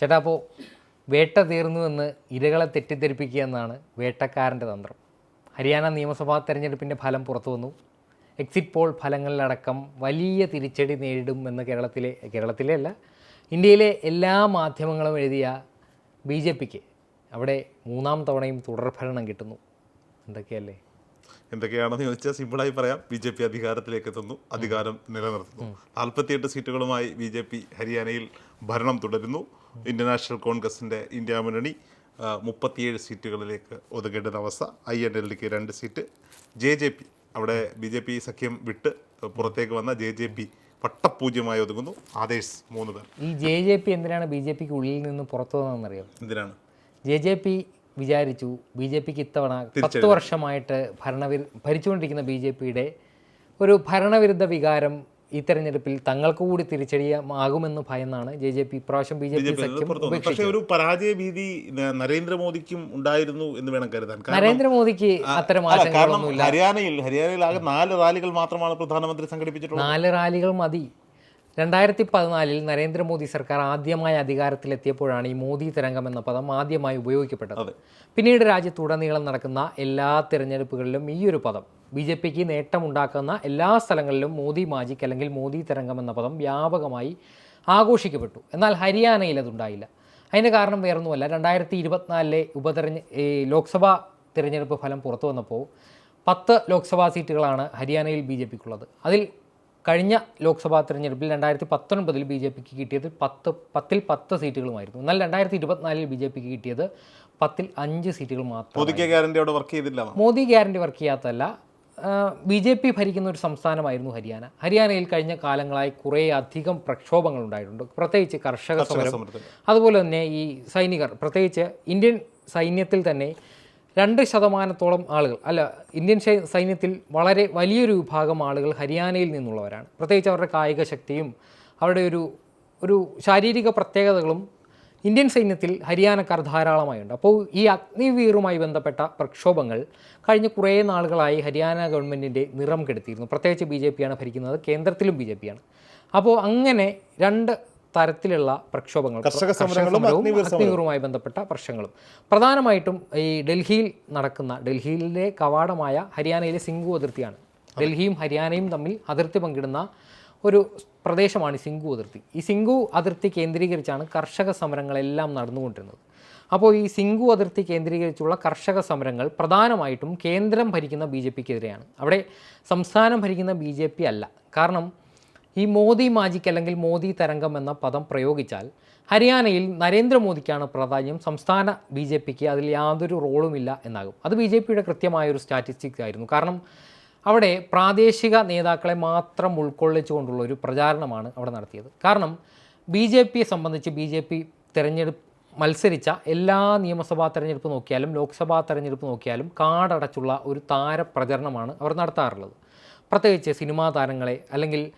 ചേട്ടാ അപ്പോൾ വേട്ട തീർന്നു എന്ന് ഇരകളെ തെറ്റിദ്ധരിപ്പിക്കുക എന്നാണ് വേട്ടക്കാരന്റെ തന്ത്രം. ഹരിയാന നിയമസഭാ തെരഞ്ഞെടുപ്പിന്റെ ഫലം പുറത്തു വന്നു. എക്സിറ്റ് പോൾ ഫലങ്ങളിലടക്കം വലിയ തിരിച്ചടി നേരിടും എന്ന് കേരളത്തിലെ കേരളത്തിലെ അല്ല ഇന്ത്യയിലെ എല്ലാ മാധ്യമങ്ങളും എഴുതിയ ബി ജെ പിക്ക് അവിടെ മൂന്നാം തവണയും തുടർഭരണം കിട്ടുന്നു. എന്തൊക്കെയല്ലേ? എന്തൊക്കെയാണെന്ന് ചോദിച്ചാൽ സിമ്പിളായി പറയാം. ബി ജെ പി അധികാരത്തിലേക്ക് എത്തുന്നു അധികാരം നിലനിർത്തുന്നു. നാൽപ്പത്തിയെട്ട് സീറ്റുകളുമായി ബി ജെ പി ഹരിയാനയിൽ ഭരണം തുടരുന്നു. ഇന്ത്യൻ നാഷണൽ കോൺഗ്രസിന്റെ ഇന്ത്യ മുന്നണി മുപ്പത്തിയേഴ് സീറ്റുകളിലേക്ക് ഒതുങ്ങേണ്ടുന്ന അവസ്ഥ. ഐ എൻ എൽഡിക്ക് രണ്ട് സീറ്റ്. ജെ ജെ പി അവിടെ ബി ജെ പി സഖ്യം വിട്ട് പുറത്തേക്ക് വന്ന ജെ ജെ പി പട്ടപൂജ്യമായി ഒതുങ്ങുന്നു. ആദേശ് മൂന്ന് പേർ. ഈ ജെ ജെ പി എന്തിനാണ് ബി ജെ പിക്ക് ഉള്ളിൽ നിന്ന് പുറത്തു വന്നതെന്നറിയാം? എന്തിനാണ്? ജെ ജെ പി വിചാരിച്ചു ബി ജെ പിക്ക് ഇത്തവണ പത്ത് വർഷമായിട്ട് ഭരണവിരു ഭരിച്ചുകൊണ്ടിരിക്കുന്ന ബി ജെ പിയുടെ ഒരു ഭരണവിരുദ്ധ വികാരം ഈ തെരഞ്ഞെടുപ്പിൽ തങ്ങൾക്ക് കൂടി തിരിച്ചടിയാകുമെന്ന് ഭയന്നാണ് ജെ ജെ പി. ഇപ്രാവശ്യം ബി ജെ പി പക്ഷേ ഒരു പരാജയ ഭീതി നരേന്ദ്രമോദിക്കും ഉണ്ടായിരുന്നു എന്ന് വേണം കരുതാൻ. നരേന്ദ്രമോദിക്ക് അത്തരം ആശങ്കകളൊന്നുമില്ല. ഹരിയാനയിൽ ഹരിയാനയിൽ ആകെ നാല് റാലികൾ മാത്രമാണ് പ്രധാനമന്ത്രി സംഘടിപ്പിച്ചിട്ടുള്ളത്. നാല് റാലികൾ മതി. രണ്ടായിരത്തി പതിനാലിൽ നരേന്ദ്രമോദി സർക്കാർ ആദ്യമായി അധികാരത്തിലെത്തിയപ്പോഴാണ് ഈ മോദി തരംഗം എന്ന പദം ആദ്യമായി ഉപയോഗിക്കപ്പെട്ടത്. പിന്നീട് രാജ്യത്തുടനീളം നടക്കുന്ന എല്ലാ തിരഞ്ഞെടുപ്പുകളിലും ഈ ഒരു പദം ബി ജെ പിക്ക് നേട്ടമുണ്ടാക്കുന്ന എല്ലാ സ്ഥലങ്ങളിലും മോദി മാജിക് അല്ലെങ്കിൽ മോദി തരംഗം എന്ന പദം വ്യാപകമായി ആഘോഷിക്കപ്പെട്ടു. എന്നാൽ ഹരിയാനയിൽ അതുണ്ടായില്ല. അതിന്റെ കാരണം വേറൊന്നുമല്ല. രണ്ടായിരത്തി ഇരുപത്തിനാലിലെ ഉപതെരഞ്ഞ ലോക്സഭാ തിരഞ്ഞെടുപ്പ് ഫലം പുറത്തു വന്നപ്പോൾ പത്ത് ലോക്സഭാ സീറ്റുകളാണ് ഹരിയാനയിൽ ബി ജെ പിക്കുള്ളത് അതിൽ കഴിഞ്ഞ ലോക്സഭാ തെരഞ്ഞെടുപ്പിൽ രണ്ടായിരത്തി പത്തൊൻപതിൽ ബി ജെ പിക്ക് കിട്ടിയത് പത്ത് പത്തിൽ പത്ത് സീറ്റുകളുമായിരുന്നു. എന്നാൽ രണ്ടായിരത്തി ഇരുപത്തിനാലിൽ ബി ജെ പിക്ക് കിട്ടിയത് പത്തിൽ അഞ്ച് സീറ്റുകൾ മാത്രം മോദി ഗ്യാരണ്ടി അവിടെ വർക്ക് ചെയ്തില്ല മോദി ഗ്യാരണ്ടി വർക്ക് ചെയ്യാത്തതല്ല. ബി ജെ പി ഭരിക്കുന്ന ഒരു സംസ്ഥാനമായിരുന്നു ഹരിയാന. ഹരിയാനയിൽ കഴിഞ്ഞ കാലങ്ങളായി കുറേ അധികം പ്രക്ഷോഭങ്ങൾ ഉണ്ടായിട്ടുണ്ട്. പ്രത്യേകിച്ച് കർഷക സമരം. അതുപോലെ തന്നെ ഈ സൈനികർ പ്രത്യേകിച്ച് ഇന്ത്യൻ സൈന്യത്തിൽ തന്നെ രണ്ട് ശതമാനത്തോളം ആളുകൾ അല്ല ഇന്ത്യൻ സൈന്യത്തിൽ വളരെ വലിയൊരു വിഭാഗം ആളുകൾ ഹരിയാനയിൽ നിന്നുള്ളവരാണ്. പ്രത്യേകിച്ച് അവരുടെ കായിക ശക്തിയും അവരുടെ ഒരു ഒരു ശാരീരിക പ്രത്യേകതകളും ഇന്ത്യൻ സൈന്യത്തിൽ ഹരിയാനക്കാർ ധാരാളമായുണ്ട്. അപ്പോൾ ഈ അഗ്നിവീറുമായി ബന്ധപ്പെട്ട പ്രക്ഷോഭങ്ങൾ കഴിഞ്ഞ കുറേ നാളുകളായി ഹരിയാന ഗവൺമെന്റിന്റെ നിറം കെടുത്തിയിരുന്നു. പ്രത്യേകിച്ച് ബി ജെ പിയാണ് ഭരിക്കുന്നത് കേന്ദ്രത്തിലും ബി ജെ പിയാണ് അപ്പോൾ അങ്ങനെ രണ്ട് തരത്തിലുള്ള പ്രക്ഷോഭങ്ങൾ കർഷക സമരങ്ങളും അഗ്നിവീറുമായി ബന്ധപ്പെട്ട പ്രശ്നങ്ങളും. പ്രധാനമായിട്ടും ഈ ഡൽഹിയിൽ നടക്കുന്ന ഡൽഹിയിലെ കവാടമായ ഹരിയാനയിലെ സിംഗു അതിർത്തിയാണ്. ഡൽഹിയും ഹരിയാനയും തമ്മിൽ അതിർത്തി പങ്കിടുന്ന ഒരു പ്രദേശമാണ് സിംഗു അതിർത്തി. ഈ സിംഗു അതിർത്തി കേന്ദ്രീകരിച്ചാണ് കർഷക സമരങ്ങളെല്ലാം നടന്നുകൊണ്ടിരുന്നത്. അപ്പോൾ ഈ സിംഗു അതിർത്തി കേന്ദ്രീകരിച്ചുള്ള കർഷക സമരങ്ങൾ പ്രധാനമായിട്ടും കേന്ദ്രം ഭരിക്കുന്ന ബി ജെ പിക്കെതിരെയാണ്. അവിടെ സംസ്ഥാനം ഭരിക്കുന്ന ബി ജെ പി അല്ല. കാരണം ഈ മോദി മാജിക് അല്ലെങ്കിൽ മോദി തരംഗം എന്ന പദം പ്രയോഗിച്ചാൽ ഹരിയാനയിൽ നരേന്ദ്രമോദിക്കാണ് പ്രാധാന്യം. സംസ്ഥാന ബി ജെ പിക്ക് അതിൽ യാതൊരു റോളുമില്ല എന്നാകും. അത് ബി ജെ പിയുടെ കൃത്യമായ ഒരു സ്റ്റാറ്റിസ്റ്റിക്സ് ആയിരുന്നു. കാരണം അവിടെ പ്രാദേശിക നേതാക്കളെ മാത്രം ഉൾക്കൊള്ളിച്ചുകൊണ്ടുള്ള ഒരു പ്രചാരണമാണ് അവിടെ നടത്തിയത്. കാരണം ബി ജെ പിയെ സംബന്ധിച്ച് ബി ജെ പി തിരഞ്ഞെടുപ്പ് മത്സരിച്ച എല്ലാ നിയമസഭാ തെരഞ്ഞെടുപ്പ് നോക്കിയാലും ലോക്സഭാ തെരഞ്ഞെടുപ്പ് നോക്കിയാലും കാടടച്ചുള്ള ഒരു താരപ്രചരണമാണ് അവർ നടത്താറുള്ളത്. പ്രത്യേകിച്ച് സിനിമാ താരങ്ങളെ അല്ലെങ്കിൽ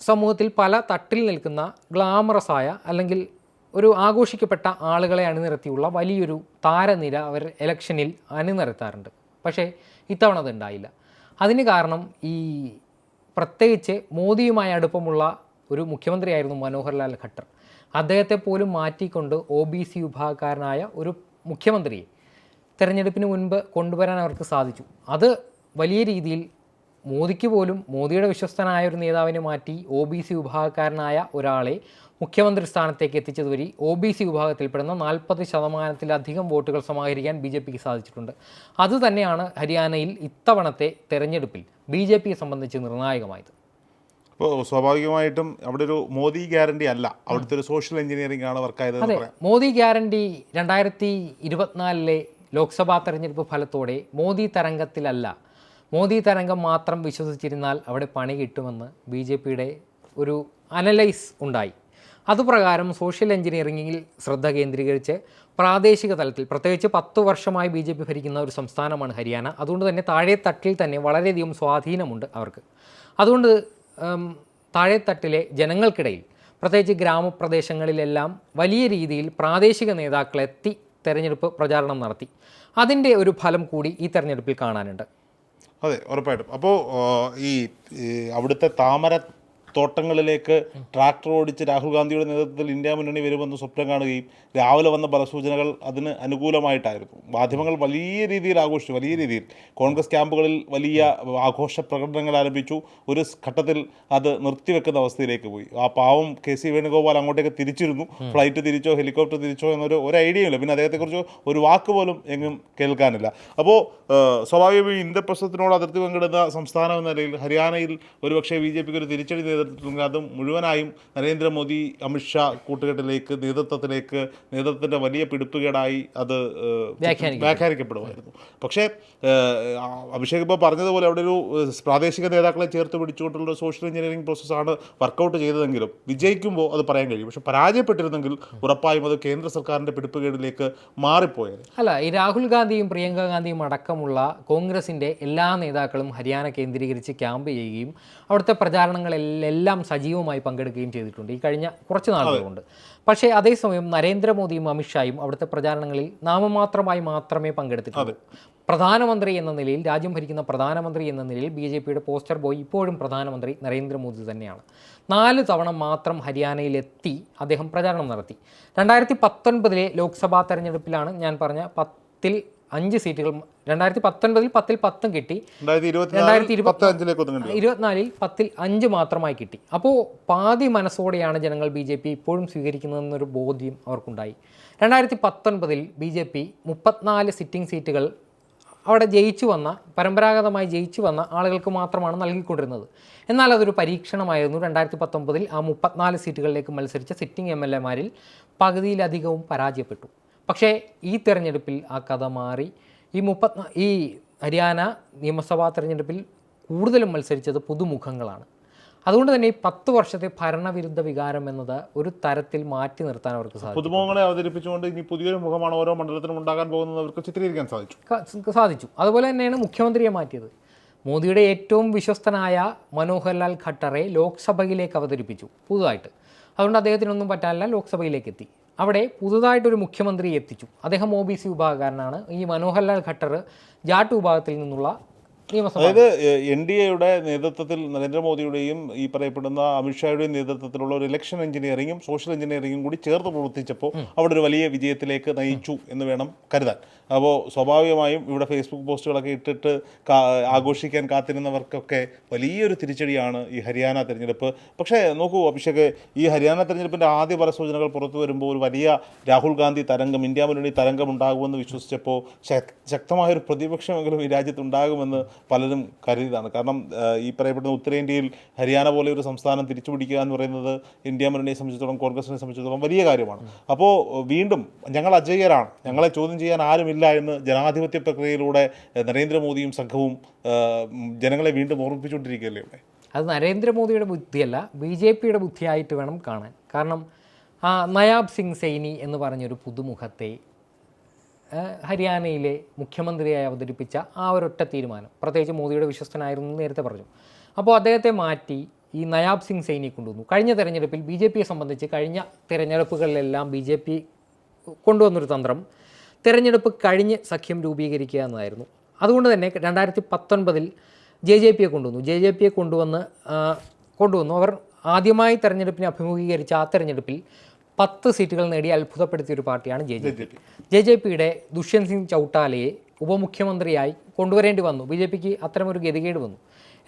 സമൂഹത്തിൽ പല തട്ടിൽ നിൽക്കുന്ന ഗ്ലാമറസായ അല്ലെങ്കിൽ ഒരു ആഘോഷിക്കപ്പെട്ട ആളുകളെ അണിനിരത്തിയുള്ള വലിയൊരു താരനിര അവർ ഇലക്ഷനിൽ അണിനിരത്താറുണ്ട്. പക്ഷേ ഇത്തവണ അതുണ്ടായില്ല അതിന് കാരണം ഈ പ്രത്യേകിച്ച് മോദിയുമായി അടുപ്പമുള്ള ഒരു മുഖ്യമന്ത്രിയായിരുന്നു മനോഹർലാൽ ഖട്ടർ. അദ്ദേഹത്തെ പോലും മാറ്റിക്കൊണ്ട് ഒ ബി സി വിഭാഗക്കാരനായ ഒരു മുഖ്യമന്ത്രിയെ തെരഞ്ഞെടുപ്പിന് മുൻപ് കൊണ്ടുവരാൻ അവർക്ക് സാധിച്ചു. അത് വലിയ രീതിയിൽ മോദിക്ക് പോലും മോദിയുടെ വിശ്വസ്തനായ ഒരു നേതാവിനെ മാറ്റി ഒ ബി സി വിഭാഗക്കാരനായ ഒരാളെ മുഖ്യമന്ത്രി സ്ഥാനത്തേക്ക് എത്തിച്ചത് വഴി ഒ ബി സി വിഭാഗത്തിൽപ്പെടുന്ന നാൽപ്പത് ശതമാനത്തിലധികം വോട്ടുകൾ സമാഹരിക്കാൻ ബി ജെ പിക്ക് സാധിച്ചിട്ടുണ്ട്. അതുതന്നെയാണ് ഹരിയാനയിൽ ഇത്തവണത്തെ തെരഞ്ഞെടുപ്പിൽ ബി ജെ പിയെ സംബന്ധിച്ച് നിർണായകമായത്. ഇപ്പോൾ സ്വാഭാവികമായിട്ടും അവിടെ ഒരു മോദി ഗ്യാരണ്ടി അല്ല. അവിടുത്തെ ഒരു സോഷ്യൽ എഞ്ചിനീയറിംഗ് ആണ് വർക്കായത് അതെ മോദി ഗ്യാരണ്ടി രണ്ടായിരത്തി ഇരുപത്തിനാലിലെ ലോക്സഭാ തെരഞ്ഞെടുപ്പ് ഫലത്തോടെ മോദി തരംഗത്തിലല്ല മോദി തരംഗം മാത്രം വിശ്വസിച്ചിരുന്നാൽ അവിടെ പണി കിട്ടുമെന്ന് ബി ജെ പിയുടെ ഒരു അനലൈസ് ഉണ്ടായി. അതുപ്രകാരം സോഷ്യൽ എഞ്ചിനീയറിംഗിൽ ശ്രദ്ധ കേന്ദ്രീകരിച്ച് പ്രാദേശിക തലത്തിൽ പ്രത്യേകിച്ച് പത്ത് വർഷമായി ബി ജെ പി ഭരിക്കുന്ന ഒരു സംസ്ഥാനമാണ് ഹരിയാന. അതുകൊണ്ട് തന്നെ താഴെ തട്ടിൽ തന്നെ വളരെയധികം സ്വാധീനമുണ്ട് അവർക്ക്. അതുകൊണ്ട് താഴെ താഴെത്തട്ടിലെ ജനങ്ങൾക്കിടയിൽ പ്രത്യേകിച്ച് ഗ്രാമപ്രദേശങ്ങളിലെല്ലാം വലിയ രീതിയിൽ പ്രാദേശിക നേതാക്കളെത്തി തെരഞ്ഞെടുപ്പ് പ്രചാരണം നടത്തി. അതിന്റെ ഒരു ഫലം കൂടി ഈ തെരഞ്ഞെടുപ്പിൽ കാണാനുണ്ട്. അതെ ഉറപ്പായിട്ടും. അപ്പോൾ ഈ അവിടുത്തെ താമര തോട്ടങ്ങളിലേക്ക് ട്രാക്ടർ ഓടിച്ച് രാഹുൽ ഗാന്ധിയുടെ നേതൃത്വത്തിൽ ഇന്ത്യ മുന്നണി വരുമെന്ന് സ്വപ്നം കാണുകയും രാവിലെ വന്ന ഫലസൂചനകൾ അതിന് അനുകൂലമായിട്ടായിരുന്നു. മാധ്യമങ്ങൾ വലിയ രീതിയിൽ ആഘോഷിച്ചു. വലിയ രീതിയിൽ. കോൺഗ്രസ് ക്യാമ്പുകളിൽ വലിയ ആഘോഷ പ്രകടനങ്ങൾ ആരംഭിച്ചു. ഒരു ഘട്ടത്തിൽ അത് നിർത്തിവെക്കുന്ന അവസ്ഥയിലേക്ക് പോയി. ആ പാവം കെ സി വേണുഗോപാൽ അങ്ങോട്ടേക്ക് തിരിച്ചിരുന്നു. ഫ്ലൈറ്റ് തിരിച്ചോ ഹെലികോപ്റ്റർ തിരിച്ചോ എന്നൊരു ഒരു ഐഡിയ ഇല്ല. പിന്നെ അദ്ദേഹത്തെക്കുറിച്ച് ഒരു വാക്ക് പോലും എങ്ങും കേൾക്കാനില്ല. അപ്പോൾ സ്വാഭാവികമായും ഇന്ത്യ പ്രശ്നത്തിനോട് അതിർത്തി പങ്കിടുന്ന സംസ്ഥാനം എന്ന നിലയിൽ ഹരിയാനയിൽ ഒരുപക്ഷെ ബി ജെ പിക്ക് ഒരു തിരിച്ചടി നേതൃത്വത്തിൽ അതും മുഴുവനായും നരേന്ദ്രമോദി അമിത്ഷാ കൂട്ടുകെട്ടിലേക്ക് നേതൃത്വത്തിലേക്ക് നേതൃത്വത്തിന്റെ വലിയ പിടിപ്പുകേടായി അത്. വ്യാഖ്യാനിക്കപ്പെടുമായിരുന്നു. പക്ഷേ അഭിഷേക് ഇപ്പോൾ പറഞ്ഞതുപോലെ അവിടെ ഒരു പ്രാദേശിക നേതാക്കളെ ചേർത്ത് പിടിച്ചുകൊണ്ടുള്ള ഒരു സോഷ്യൽ എഞ്ചിനീയറിംഗ് പ്രോസസ്സാണ് വർക്കൗട്ട് ചെയ്തതെങ്കിലും വിജയിക്കുമ്പോൾ അത് പറയാൻ കഴിയും. പക്ഷെ പരാജയപ്പെട്ടിരുന്നെങ്കിൽ ഉറപ്പായും അത് കേന്ദ്ര സർക്കാരിന്റെ പിടിപ്പുകേടിലേക്ക് മാറിപ്പോയത് അല്ല ഈ രാഹുൽ ഗാന്ധിയും പ്രിയങ്ക ഗാന്ധിയും അടക്കമുള്ള കോൺഗ്രസിന്റെ എല്ലാ നേതാക്കളും ഹരിയാന കേന്ദ്രീകരിച്ച് ക്യാമ്പ് ചെയ്യുകയും അവിടുത്തെ പ്രചാരണങ്ങളെല്ലാം സജീവമായി പങ്കെടുക്കുകയും ചെയ്തിട്ടുണ്ട്. ഈ കഴിഞ്ഞ കുറച്ച് നാളുകളുണ്ട്. പക്ഷേ അതേസമയം നരേന്ദ്രമോദിയും അമിത്ഷായും അവിടുത്തെ പ്രചാരണങ്ങളിൽ നാമമാത്രമായി മാത്രമേ പങ്കെടുത്തിട്ടുള്ളൂ. പ്രധാനമന്ത്രി എന്ന നിലയിൽ രാജ്യം ഭരിക്കുന്ന പ്രധാനമന്ത്രി എന്ന നിലയിൽ ബി ജെ പിയുടെ പോസ്റ്റർ ബോയ് ഇപ്പോഴും പ്രധാനമന്ത്രി നരേന്ദ്രമോദി തന്നെയാണ്. നാല് തവണ മാത്രം ഹരിയാനയിലെത്തി അദ്ദേഹം പ്രചാരണം നടത്തി. രണ്ടായിരത്തി പത്തൊൻപതിലെ ലോക്സഭാ തെരഞ്ഞെടുപ്പിലാണ് ഞാൻ പറഞ്ഞ പത്തിൽ അഞ്ച് സീറ്റുകൾ രണ്ടായിരത്തി പത്തൊൻപതിൽ പത്തിൽ പത്തും കിട്ടി. രണ്ടായിരത്തി ഇരുപത്തിനാലിൽ പത്തിൽ അഞ്ച് മാത്രമായി കിട്ടി. അപ്പോൾ പാതി മനസ്സോടെയാണ് ജനങ്ങൾ ബി ജെ പി ഇപ്പോഴും സ്വീകരിക്കുന്നതെന്നൊരു ബോധ്യം അവർക്കുണ്ടായി. രണ്ടായിരത്തി പത്തൊൻപതിൽ ബി ജെ പി മുപ്പത്തിനാല് സിറ്റിംഗ് സീറ്റുകൾ അവിടെ ജയിച്ചു വന്ന പരമ്പരാഗതമായി ജയിച്ചു വന്ന ആളുകൾക്ക് മാത്രമാണ് നൽകിക്കൊണ്ടിരുന്നത്. എന്നാൽ അതൊരു പരീക്ഷണമായിരുന്നു. രണ്ടായിരത്തി പത്തൊമ്പതിൽ ആ മുപ്പത്തിനാല് സീറ്റുകളിലേക്ക് മത്സരിച്ച സിറ്റിംഗ് എം എൽ എമാരിൽ പകുതിയിലധികവും പരാജയപ്പെട്ടു. പക്ഷേ ഈ തിരഞ്ഞെടുപ്പിൽ ആ കഥ മാറി. ഈ മുപ്പത്തി ഈ ഹരിയാന നിയമസഭാ തിരഞ്ഞെടുപ്പിൽ കൂടുതലും മത്സരിച്ചത് പുതുമുഖങ്ങളാണ്. അതുകൊണ്ട് തന്നെ ഈ പത്ത് വർഷത്തെ ഭരണവിരുദ്ധ വികാരം എന്നത് ഒരു തരത്തിൽ മാറ്റി നിർത്താൻ അവർക്ക് സാധിച്ചു. പുതുമുഖങ്ങളെ അവതരിപ്പിച്ചുകൊണ്ട് ഇനി പുതിയൊരു മുഖമാണ് ഓരോ മണ്ഡലത്തിലും ഉണ്ടാകാൻ പോകുന്നത് അവർക്ക് ചിത്രീകരിക്കാൻ സാധിച്ചു. സാധിച്ചു. അതുപോലെ തന്നെയാണ് മുഖ്യമന്ത്രിയെ മാറ്റിയത്. മോദിയുടെ ഏറ്റവും വിശ്വസ്തനായ മനോഹർലാൽ ഖട്ടറെ ലോക്സഭയിലേക്ക് അവതരിപ്പിച്ചു പുതുതായിട്ട്. അതുകൊണ്ട് അദ്ദേഹത്തിനൊന്നും പറ്റാനില്ല ലോക്സഭയിലേക്ക് എത്തി. അവിടെ പുതുതായിട്ടൊരു മുഖ്യമന്ത്രി എത്തിച്ചു. അദ്ദേഹം ഒ ബി സി വിഭാഗക്കാരനാണ്. ഈ മനോഹർലാൽ ഖട്ടർ ജാട്ട് വിഭാഗത്തിൽ നിന്നുള്ള അതായത് എൻ ഡി എയുടെ നേതൃത്വത്തിൽ നരേന്ദ്രമോദിയുടെയും ഈ പറയപ്പെടുന്ന അമിത്ഷായുടെയും നേതൃത്വത്തിലുള്ള ഒരു ഇലക്ഷൻ എഞ്ചിനീയറിംഗും സോഷ്യൽ എഞ്ചിനീയറിംഗും കൂടി ചേർത്ത് പ്രവർത്തിച്ചപ്പോൾ അവിടെ ഒരു വലിയ വിജയത്തിലേക്ക് നയിച്ചു എന്ന് വേണം കരുതാൻ. അപ്പോൾ സ്വാഭാവികമായും ഇവിടെ ഫേസ്ബുക്ക് പോസ്റ്റുകളൊക്കെ ഇട്ടിട്ട് ആഘോഷിക്കാൻ കാത്തിരുന്നവർക്കൊക്കെ വലിയൊരു തിരിച്ചടിയാണ് ഈ ഹരിയാന തിരഞ്ഞെടുപ്പ്. പക്ഷേ നോക്കൂ അഭിഷേക് ഈ ഹരിയാന തിരഞ്ഞെടുപ്പിന്റെ ആദ്യ പല സൂചനകൾ പുറത്തു വരുമ്പോൾ ഒരു വലിയ രാഹുൽ ഗാന്ധി തരംഗം ഇന്ത്യ മുന്നണി തരംഗം ഉണ്ടാകുമെന്ന് വിശ്വസിച്ചപ്പോൾ ശക്- ശക്തമായൊരു പ്രതിപക്ഷമെങ്കിലും ഈ രാജ്യത്ത് ഉണ്ടാകുമെന്ന് പലരും കരുതിയതാണ്. കാരണം ഈ പറയപ്പെടുന്ന ഉത്തരേന്ത്യയിൽ ഹരിയാന പോലെ ഒരു സംസ്ഥാനം തിരിച്ചു പിടിക്കുക എന്ന് പറയുന്നത് ഇന്ത്യ മുന്നണിയെ സംബന്ധിച്ചിടത്തോളം കോൺഗ്രസിനെ സംബന്ധിച്ചിടത്തോളം വലിയ കാര്യമാണ്. അപ്പോൾ വീണ്ടും ഞങ്ങൾ അജയ്യരാണ് ഞങ്ങളെ ചോദ്യം ചെയ്യാൻ ആരുമില്ല. എന്ന് ജനാധിപത്യ പ്രക്രിയയിലൂടെ നരേന്ദ്രമോദിയും സംഘവും ജനങ്ങളെ വീണ്ടും ഓർമ്മിപ്പിച്ചുകൊണ്ടിരിക്കുകയല്ലേ ഇവിടെ? അത് നരേന്ദ്രമോദിയുടെ ബുദ്ധിയല്ല ബി ജെ പിയുടെ ബുദ്ധിയായിട്ട് വേണം കാണാൻ. കാരണം നയാബ് സിംഗ് സൈനി എന്ന് പറഞ്ഞൊരു പുതുമുഖത്തെ ഹരിയാനയിലെ മുഖ്യമന്ത്രിയായി അവതരിപ്പിച്ച ആ ഒരൊറ്റ തീരുമാനം. പ്രത്യേകിച്ച് മോദിയുടെ വിശ്വസ്തനായിരുന്നു നേരത്തെ പറഞ്ഞു. അപ്പോൾ അദ്ദേഹത്തെ മാറ്റി ഈ നയാബ് സിംഗ് സൈനി കൊണ്ടുവന്നു. കഴിഞ്ഞ തെരഞ്ഞെടുപ്പിൽ ബി ജെ പിയെ സംബന്ധിച്ച് കഴിഞ്ഞ തെരഞ്ഞെടുപ്പുകളിലെല്ലാം ബി ജെ പി കൊണ്ടുവന്നൊരു തന്ത്രം തെരഞ്ഞെടുപ്പ് കഴിഞ്ഞ് സഖ്യം രൂപീകരിക്കുക എന്നതായിരുന്നു അതുകൊണ്ട് തന്നെ രണ്ടായിരത്തി പത്തൊൻപതിൽ ജെ ജെ പിയെ കൊണ്ടുവന്നു. ജെ ജെ പിയെ കൊണ്ടുവന്ന് കൊണ്ടുവന്നു. അവർ ആദ്യമായി തെരഞ്ഞെടുപ്പിനെ അഭിമുഖീകരിച്ച ആ തെരഞ്ഞെടുപ്പിൽ പത്ത് സീറ്റുകൾ നേടി അത്ഭുതപ്പെടുത്തിയ ഒരു പാർട്ടിയാണ് J J P. J J പിയുടെ ദുഷ്യന്ത് സിംഗ് ചൗട്ടാലയെ ഉപമുഖ്യമന്ത്രിയായി കൊണ്ടുവരേണ്ടി വന്നു. ബി ജെ പിക്ക് അത്തരമൊരു ഗതികേട് വന്നു.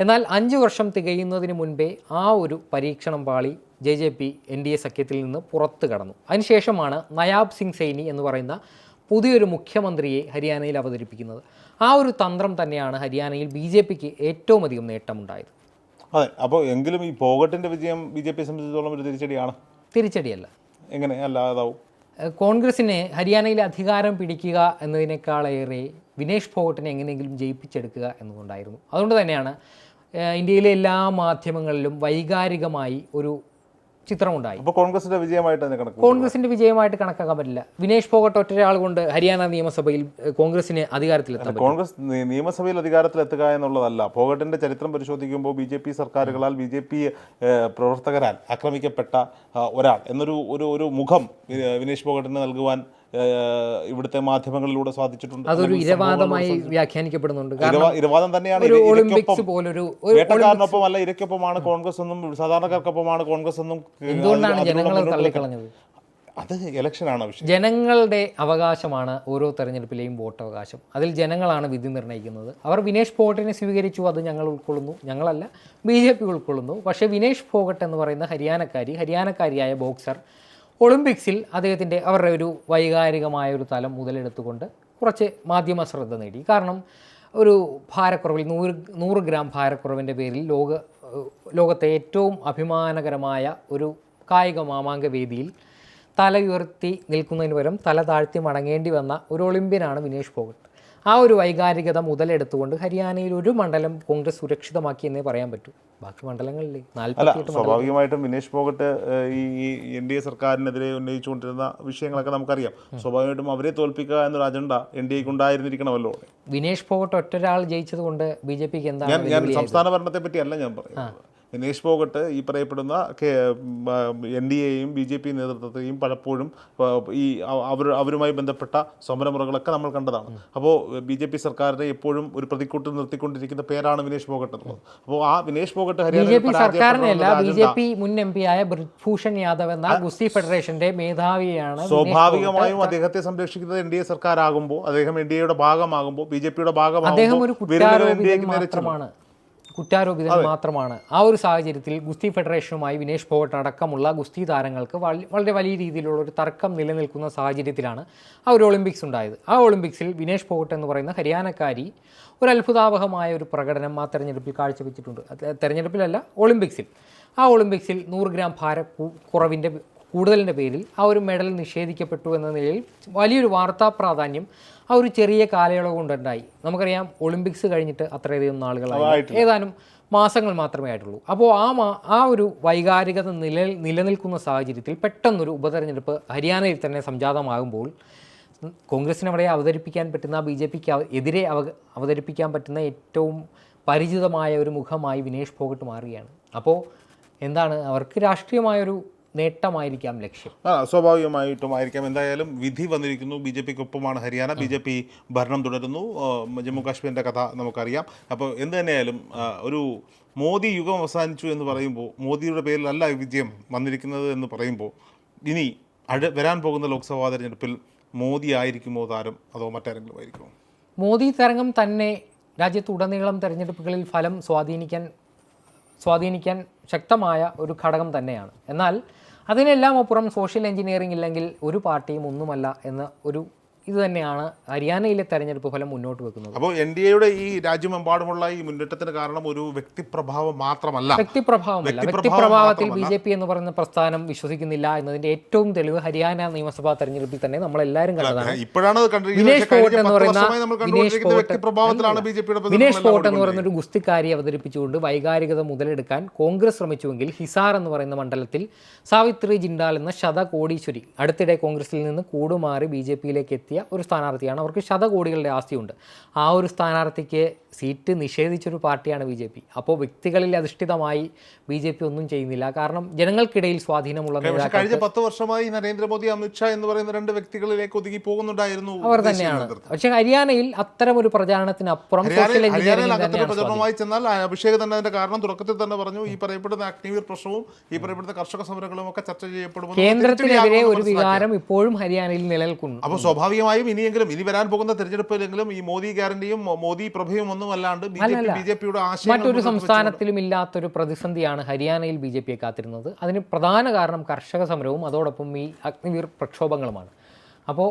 എന്നാൽ അഞ്ച് വർഷം തികയുന്നതിന് മുൻപേ ആ ഒരു പരീക്ഷണം പാളി J J P N D A സഖ്യത്തിൽ നിന്ന് പുറത്തു കടന്നു. അതിനുശേഷമാണ് നയാബ് സിംഗ് സൈനി എന്ന് പറയുന്ന പുതിയൊരു മുഖ്യമന്ത്രിയെ ഹരിയാനയിൽ അവതരിപ്പിക്കുന്നത്. ആ ഒരു തന്ത്രം തന്നെയാണ് ഹരിയാനയിൽ ബി ജെ പിക്ക് ഏറ്റവും അധികം നേട്ടമുണ്ടായത്. അതെ അപ്പോൾ എങ്കിലും ഈ പോകട്ടിന്റെ വിജയം ബി ജെ പിയെ സംബന്ധിച്ചിടത്തോളം ഒരു തിരിച്ചടിയാണ്? തിരിച്ചടിയല്ല. എങ്ങനെ? അല്ലാതാവും കോൺഗ്രസിനെ ഹരിയാനയിൽ അധികാരം പിടിക്കുക എന്നതിനേക്കാളേറെ വിനേഷ് ഫോഗട്ടിനെ എങ്ങനെയെങ്കിലും ജയിപ്പിച്ചെടുക്കുക എന്നുകൊണ്ടായിരുന്നു. അതുകൊണ്ട് തന്നെയാണ് ഇന്ത്യയിലെ എല്ലാ മാധ്യമങ്ങളിലും വൈകാരികമായി ഒരു ചിത്രമുണ്ടായി. അപ്പോൾ കോൺഗ്രസിന്റെ വിജയമായിട്ട് തന്നെ കണക്ക് കോൺഗ്രസിന്റെ വിജയമായിട്ട് കണക്കാക്കാൻ പറ്റില്ല. വിനേഷ് ഫോഗട്ട് ഒറ്റയാൾ കൊണ്ട് ഹരിയാന നിയമസഭയിൽ കോൺഗ്രസിന് അധികാരത്തിലെത്താൻ കോൺഗ്രസ് നിയമസഭയിൽ അധികാരത്തിലെത്തുക എന്നുള്ളതല്ല. പോകട്ടിന്റെ ചരിത്രം പരിശോധിക്കുമ്പോൾ ബി ജെ പി സർക്കാരുകളാൽ ബി ജെ പി പ്രവർത്തകരാൽ ആക്രമിക്കപ്പെട്ട ഒരാൾ എന്നൊരു ഒരു ഒരു മുഖം വിനേഷ് ഫോഗട്ടിന് നൽകുവാൻ ഇവിടുത്തെ മാധ്യമങ്ങളിലൂടെ സാധിച്ചിട്ടുണ്ട്. അതൊരു ഇരവാദമായി വ്യാഖ്യാനിക്കപ്പെടുന്നുണ്ട്. ഇരവാദം തന്നെയാണ് ഒളിമ്പിക്സ് പോലൊരു ഒരു വേട്ടക്കാരനൊപ്പമല്ല ഇരയ്ക്കൊപ്പമാണ് കോൺഗ്രസ് എന്നും സാധാരണക്കാർക്കൊപ്പമാണ് കോൺഗ്രസ് എന്നും എന്തുകൊണ്ടാണ് ജനങ്ങളെ തള്ളിക്കളഞ്ഞത്? അത് ഇലക്ഷനാണ് വിഷയം ജനങ്ങളുടെ അവകാശമാണ് ഓരോ തെരഞ്ഞെടുപ്പിലെയും വോട്ട് അവകാശം അതിൽ ജനങ്ങളാണ് വിധി നിർണയിക്കുന്നത്. അവർ വിനേഷ് ഫോഗട്ടിനെ സ്വീകരിച്ചു അത് ഞങ്ങൾ ഉൾക്കൊള്ളുന്നു. ഞങ്ങളല്ല ബി ജെ പി ഉൾക്കൊള്ളുന്നു. പക്ഷേ വിനേഷ് ഫോഗട്ട് എന്ന് പറയുന്ന ഹരിയാനക്കാരി ഹരിയാനക്കാരിയായ ബോക്സർ ഒളിമ്പിക്സിൽ അദ്ദേഹത്തിന്റെ അവരുടെ ഒരു വൈകാരികമായ ഒരു തലം മുതലെടുത്തുകൊണ്ട് കുറച്ച് മാധ്യമ ശ്രദ്ധ നേടി. കാരണം ഒരു ഭാരക്കുറവിൽ നൂറ് നൂറ് ഗ്രാം ഭാരക്കുറവിന്റെ പേരിൽ ലോക ലോകത്തെ ഏറ്റവും അഭിമാനകരമായ ഒരു കായിക മാമാങ്ക വേദിയിൽ തല ഉയർത്തി നിൽക്കുന്നതിന് പകരം തല താഴ്ത്തി മടങ്ങേണ്ടി വന്ന ഒരു ഒളിമ്പ്യനാണ് വിനേഷ് ഫോഗട്ട് ആ ഒരു വൈകാരികത മുതലെടുത്തുകൊണ്ട് ഹരിയാനയിൽ ഒരു മണ്ഡലം കോൺഗ്രസ് സുരക്ഷിതമാക്കി എന്നേ പറയാൻ പറ്റൂ. ബാക്കി അല്ല നാൽപ്പത്തിയെട്ട് സ്വാഭാവികമായിട്ടും വിനേഷ് ഫോഗട്ട് ഈ എൻ ഡി എ സർക്കാരിനെതിരെ ഉന്നയിച്ചുകൊണ്ടിരുന്ന വിഷയങ്ങളൊക്കെ നമുക്കറിയാം. സ്വാഭാവികമായിട്ടും അവരെ തോൽപ്പിക്കുക എന്നൊരു അജണ്ട എൻ ഡി എക്ക് ഉണ്ടായിരുന്നിരിക്കണമല്ലോ വിനേഷ് ഫോഗട്ട് ഒറ്റൊരാൾ ജയിച്ചത് കൊണ്ട് ബി ജെ പിക്ക് എന്താണ് ഞാൻ സംസ്ഥാന ഭരണത്തെ പറ്റിയല്ല ഞാൻ പറയുന്നത്. ദിനേശ് ഫോഗട്ട് ഈ പറയപ്പെടുന്ന എൻ ഡി എയും ബി ജെ പി നേതൃത്വത്തെയും പലപ്പോഴും ഈ അവർ അവരുമായി ബന്ധപ്പെട്ട സമരമുറകളൊക്കെ നമ്മൾ കണ്ടതാണ്. അപ്പോൾ ബി ജെ പി സർക്കാരിനെ എപ്പോഴും ഒരു പ്രതിക്കൂട്ടിൽ നിർത്തിക്കൊണ്ടിരിക്കുന്ന പേരാണ് വിനേഷ് ഫോഗട്ട് എന്നുള്ളത്. അപ്പോൾ ആ വിനേഷ് ഫോഗട്ട് ബ്രിജ്ഭൂഷൺ യാദവ് എന്ന ഗുസ്തി ഫെഡറേഷന്റെ മേധാവിയാണ് സ്വാഭാവികമായും അദ്ദേഹത്തെ സംരക്ഷിക്കുന്നത് എൻ ഡി എ സർക്കാരാകുമ്പോൾ അദ്ദേഹം എൻ ഡി എയുടെ ഭാഗമാകുമ്പോൾ ബി ജെ പിയുടെ ഭാഗമാകുമ്പോൾ കുറ്റാരോപിതൻ. മാത്രമാണ്. ആ ഒരു സാഹചര്യത്തിൽ ഗുസ്തി ഫെഡറേഷനുമായി വിനേഷ് ഫോഗട്ട് അടക്കമുള്ള ഗുസ്തി താരങ്ങൾക്ക് വളരെ വലിയ രീതിയിലുള്ള ഒരു തർക്കം നിലനിൽക്കുന്ന സാഹചര്യത്തിലാണ് ആ ഒരു ഒളിമ്പിക്സ് ഉണ്ടായത്. ആ ഒളിമ്പിക്സിൽ വിനേഷ് ഫോഗട്ട് എന്ന് പറയുന്ന ഹരിയാനക്കാരി ഒരു അത്ഭുതാവഹമായ ഒരു പ്രകടനം ആ തെരഞ്ഞെടുപ്പിൽ കാഴ്ചവെച്ചിട്ടുണ്ട്. തെരഞ്ഞെടുപ്പിലല്ല ഒളിമ്പിക്സിൽ. ആ ഒളിമ്പിക്സിൽ നൂറ് ഗ്രാം ഭാര കുറവിന്റെ കൂടുതലിന്റെ പേരിൽ ആ ഒരു മെഡൽ നിഷേധിക്കപ്പെട്ടു എന്ന നിലയിൽ വലിയൊരു വാർത്താ പ്രാധാന്യം ആ ഒരു ചെറിയ കാലയളവ് കൊണ്ടുണ്ടായി. നമുക്കറിയാം ഒളിമ്പിക്സ് കഴിഞ്ഞിട്ട് അത്രയധികം നാളുകളായി. ഏതാനും മാസങ്ങൾ മാത്രമേ ആയിട്ടുള്ളൂ. അപ്പോൾ ആ മാ ആ ഒരു വൈകാരികത നില നിലനിൽക്കുന്ന സാഹചര്യത്തിൽ പെട്ടെന്നൊരു ഉപതെരഞ്ഞെടുപ്പ് ഹരിയാനയിൽ തന്നെ സംജാതമാകുമ്പോൾ കോൺഗ്രസിന് അവിടെ അവതരിപ്പിക്കാൻ പറ്റുന്ന ബി ജെ പിക്ക് എതിരെ അവ അവതരിപ്പിക്കാൻ പറ്റുന്ന ഏറ്റവും പരിചിതമായ ഒരു മുഖമായി വിനേഷ് ഫോഗട്ട് മാറുകയാണ്. അപ്പോൾ എന്താണ് അവർക്ക് രാഷ്ട്രീയമായൊരു നേട്ടമായിരിക്കാം ലക്ഷ്യം. ആ സ്വാഭാവികമായിട്ടും ആയിരിക്കാം എന്തായാലും വിധി വന്നിരിക്കുന്നു. ബി ജെ പിക്കൊപ്പമാണ് ഹരിയാന. ബി ജെ പി ഭരണം തുടരുന്നു. ജമ്മു കാശ്മീരിന്റെ കഥ നമുക്കറിയാം. അപ്പോൾ എന്ത് തന്നെയായാലും ഒരു മോദി യുഗം അവസാനിച്ചു എന്ന് പറയുമ്പോൾ മോദിയുടെ പേരിൽ അല്ല വിജയം വന്നിരിക്കുന്നത് എന്ന് പറയുമ്പോൾ ഇനി അഴ വരാൻ പോകുന്ന ലോക്സഭാ തെരഞ്ഞെടുപ്പിൽ മോദി ആയിരിക്കുമോ താരം? അതോ മറ്റാരെങ്കിലും ആയിരിക്കുമോ? മോദി തരംഗം തന്നെ രാജ്യത്തുടനീളം തെരഞ്ഞെടുപ്പുകളിൽ ഫലം സ്വാധീനിക്കാൻ സ്വാധീനിക്കാൻ ശക്തമായ ഒരു ഘടകം തന്നെയാണ്. എന്നാൽ അതിനെല്ലാം അപ്പുറം സോഷ്യൽ എഞ്ചിനീയറിംഗ് ഇല്ലെങ്കിൽ ഒരു പാർട്ടിയും ഒന്നുമല്ല എന്ന ഒരു ഇത് തന്നെയാണ് ഹരിയാനയിലെ തെരഞ്ഞെടുപ്പ് ഫലം മുന്നോട്ട് വെക്കുന്നത്. അപ്പോൾ എൻ ഡി എയുടെ ഈ രാജ്യമെമ്പാടുമുള്ള ഈ മുന്നേറ്റത്തിന് കാരണം ഒരു വ്യക്തിപ്രഭാവം മാത്രമല്ല. വ്യക്തിപ്രഭാവമല്ല. വ്യക്തിപ്രഭാവം വ്യക്തിപ്രഭാവത്തിൽ ബി ജെ പി എന്ന് പറയുന്ന പ്രസ്ഥാനം വിശ്വസിക്കുന്നില്ല എന്നതിന്റെ ഏറ്റവും തെളിവ് ഹരിയാന നിയമസഭാ തെരഞ്ഞെടുപ്പിൽ തന്നെ നമ്മൾ എല്ലാവരും കണ്ടതാണ്. ഇപ്പോഴാണ് വിനേഷ് പക്ഷേ എന്ന് പറയുന്ന വിനേഷ് എന്ന് പറയുന്ന ഒരു ഗുസ്തിക്കാരി അവതരിപ്പിച്ചുകൊണ്ട് വൈകാരികത മുതലെടുക്കാൻ കോൺഗ്രസ് ശ്രമിച്ചുവെങ്കിൽ ഹിസാർ എന്ന് പറയുന്ന മണ്ഡലത്തിൽ സാവിത്രി ജിൻഡാൽ എന്ന ശതകോടീശ്വരി അടുത്തിടെ കോൺഗ്രസിൽ നിന്ന് കൂടുമാറി ബി ജെ പിയിലേക്ക് എത്തിയ ഒരു സ്ഥാനാർത്ഥിയാണ്. അവർക്ക് ശതകോടികളുടെ ആസ്തിയുണ്ട്. ആ ഒരു സ്ഥാനാർത്ഥിക്ക് സീറ്റ് നിഷേധിച്ചൊരു പാർട്ടിയാണ് ബി ജെ പി. അപ്പോൾ വ്യക്തികളിൽ അധിഷ്ഠിതമായി ബി ജെ പി ഒന്നും ചെയ്യുന്നില്ല. കാരണം ജനങ്ങൾക്കിടയിൽ സ്വാധീനമുള്ള കഴിഞ്ഞ പത്ത് വർഷമായി നരേന്ദ്രമോദി അമിത്ഷാ എന്ന് പറയുന്ന രണ്ട് വ്യക്തികളിലേക്ക് ഒതുങ്ങി പോകുന്നുണ്ടായിരുന്നു അവർ തന്നെയാണ്. പക്ഷെ ഹരിയാനയിൽ അത്തരം ഒരു പ്രചാരണത്തിനപ്പുറം സോഷ്യൽ പ്രചരണമായി ചെന്നാൽ അഭിഷേക് തന്നെ അതിന്റെ കാരണം തുടക്കത്തിൽ തന്നെ പറഞ്ഞു. ഈ പറയപ്പെടുന്ന അഗ്നിവീർ പ്രശ്നവും ഈ പറയപ്പെടുന്ന കർഷക സമരങ്ങളും ഒക്കെ ചർച്ച ചെയ്യപ്പെടുമെന്ന് കേന്ദ്രത്തിനെതിരെ ഒരു. വികാരം ഇപ്പോഴും ഹരിയാനയിൽ നിലനിൽക്കുന്നു. അപ്പോൾ സ്വാഭാവികമായും ഇനിയെങ്കിലും ഇനി വരാൻ പോകുന്ന തെരഞ്ഞെടുപ്പിലെങ്കിലും ഈ മോദി ഗ്യാരണ്ടിയും മോദി പ്രഭയും ഒന്നും അല്ലാണ്ട് ബി ജെ പിയുടെ മറ്റൊരു സംസ്ഥാനത്തിലും ഇല്ലാത്തൊരു പ്രതിസന്ധിയാണ് ഹരിയാനയിൽ ബി ജെ പിയെ കാത്തിരുന്നത്. അതിന് പ്രധാന കാരണം കർഷക സമരവും അതോടൊപ്പം ഈ അഗ്നിവീർ പ്രക്ഷോഭങ്ങളുമാണ്. അപ്പോൾ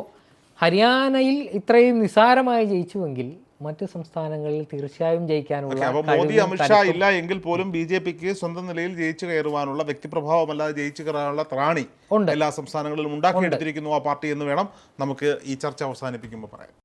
ഹരിയാനയിൽ ഇത്രയും നിസാരമായി ജയിച്ചുവെങ്കിൽ മറ്റ് സംസ്ഥാനങ്ങളിൽ തീർച്ചയായും ജയിക്കാനുള്ള അപ്പോൾ മോദി അമിത്ഷാ ഇല്ല എങ്കിൽ പോലും ബി ജെ പിക്ക് സ്വന്തം നിലയിൽ ജയിച്ചു കയറുവാനുള്ള വ്യക്തിപ്രഭാവമല്ലാതെ ജയിച്ചു കയറാനുള്ള ത്രാണി. എല്ലാ സംസ്ഥാനങ്ങളിലും ഉണ്ടാക്കിയെടുത്തിരിക്കുന്നു ആ പാർട്ടി എന്ന് വേണം നമുക്ക് ഈ ചർച്ച അവസാനിപ്പിക്കുമ്പോൾ പറയാം